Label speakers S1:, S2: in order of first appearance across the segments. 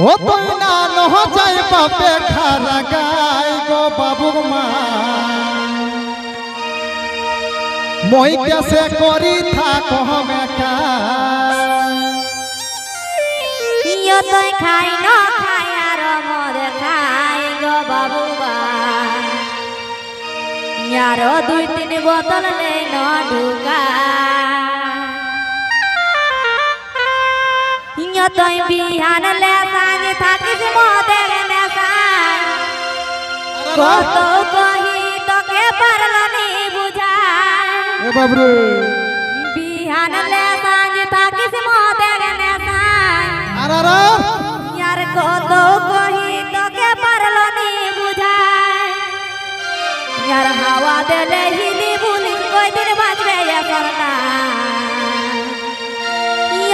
S1: ও তুই না নহ যাই বাপে খারা গাই গো বাবু মা মই কেসে করি থাক হমে কা
S2: তই খাই ন খাই আর খাই গো বাবুবা ইয়ারো দুই তিন বোতল নেই ন ঢুকা নিয় তই বিহান লেসাজ থাকিস মতে নেশায় কত কহি তোকে পারলনি বুঝায়
S1: এ বাবরে।
S2: বিহান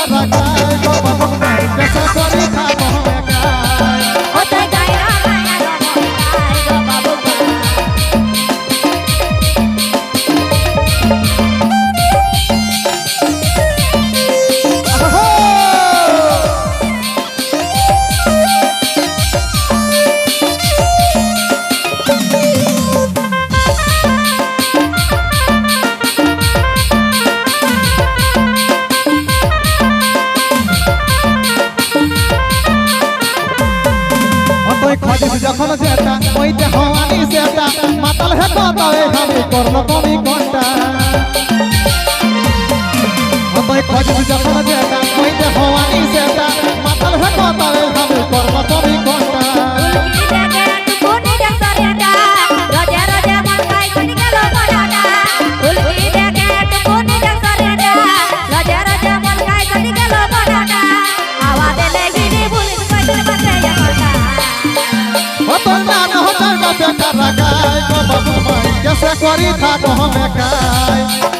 S1: যাই মাতাল হে কথায় আমি করল কমি কোনটা অতই খদিস যখন যেটা ওইতে হওয়ানি সেটা। মাতাল হে কথায় আমি করি থাকো হমে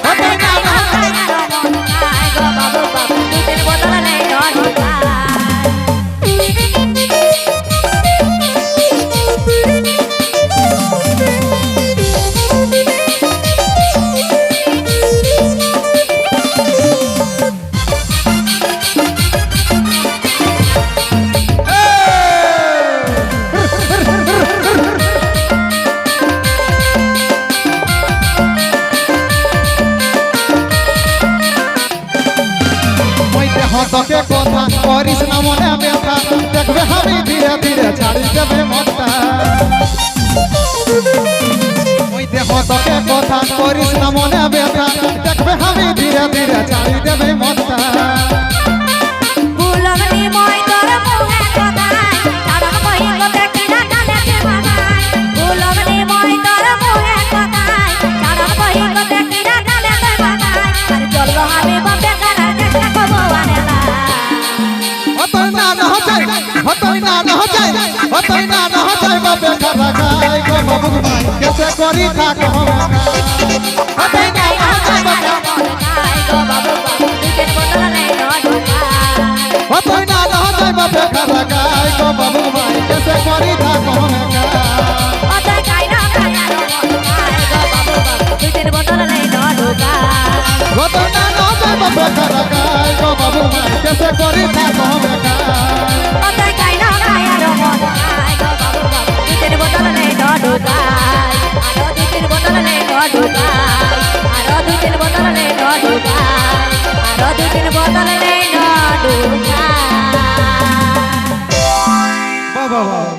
S1: হতকে কথা করিস না মনে ব্যথা। দেখবে আমি ধীরে ধীরে ছাড়ি দেবে মনটা কথা করিস না মনে ব্যথা। দেখবে আমি ধীরে ধীরে ছাড়ি দেবে মনটা নহ যায় ও তুই না নহ যায় বাবে খারা খাই গো বাবু কেসে করি থাকো
S2: ও তুই না নহ যায় বাবে ও তুই না নহ যায় বাবে খারা খাই গো বাবু কেসে করি থাকো ও
S1: তুই কাই না কাই না নহ যায় গো বাবু তুই তের বদলে নহ ঢোকা ও তুই না নহ যায় বাবে খারা খাই
S2: গো বাবা